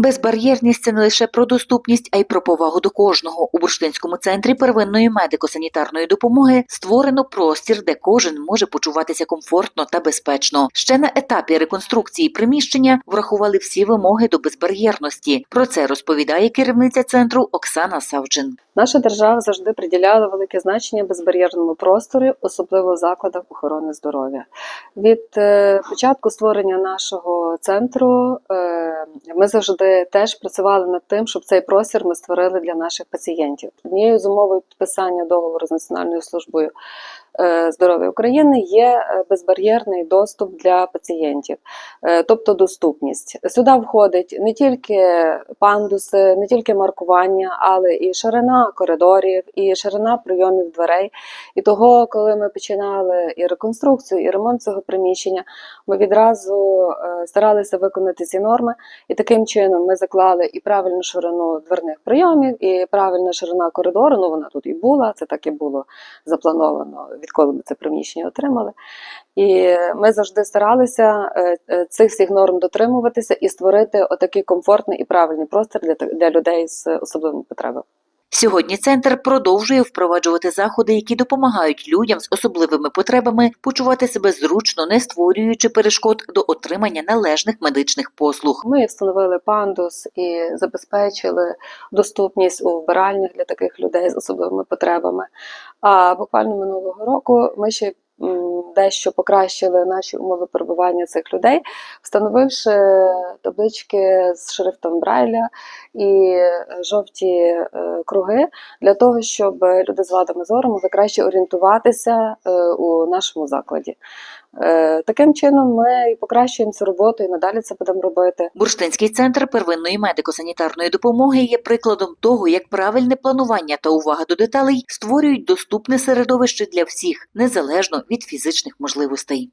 Безбар'єрність це не лише про доступність, а й про повагу до кожного. У бурштинському центрі первинної медико-санітарної допомоги створено простір, де кожен може почуватися комфортно та безпечно. Ще на етапі реконструкції приміщення врахували всі вимоги до безбар'єрності. Про це розповідає керівниця центру Оксана Савчин. Наша держава завжди приділяла велике значення безбар'єрному просторі, особливо в закладах охорони здоров'я. Від е, початку створення нашого центру е, ми завжди теж працювали над тим, щоб цей простір ми створили для наших пацієнтів. Однією з умовою підписання договору з Національною службою здоров'я України є е, безбар'єрний доступ для пацієнтів, е, тобто доступність. Сюди входить не тільки пандуси, не тільки маркування, але і ширина коридорів, і ширина прийомів дверей. І того, коли ми починали і реконструкцію, і ремонт цього приміщення, ми відразу е, старалися виконати ці норми, і таким чином ми заклали і правильну ширину дверних прийомів, і правильна ширина коридору. Ну вона тут і була, це так і було заплановано, відколи ми це приміщення отримали. І ми завжди старалися е, е, цих всіх норм дотримуватися і створити отакий комфортний і правильний простір для, для людей з особливими потребами. Сьогодні центр продовжує впроваджувати заходи, які допомагають людям з особливими потребами почувати себе зручно, не створюючи перешкод до отримання належних медичних послуг. Ми встановили пандус і забезпечили доступність у вбиральнях для таких людей з особливими потребами. А буквально минулого року ми ще дещо покращили наші умови перебування цих людей, встановивши таблички з шрифтом Брайля і жовті е, круги для того, щоб люди з вадами зору могли краще орієнтуватися е, у нашому закладі. Е, Таким чином ми покращуємо цю роботу і надалі це будемо робити. Бурштинський центр первинної медико-санітарної допомоги є прикладом того, як правильне планування та увага до деталей створюють доступне середовище для всіх, незалежно від фізичних можливостей.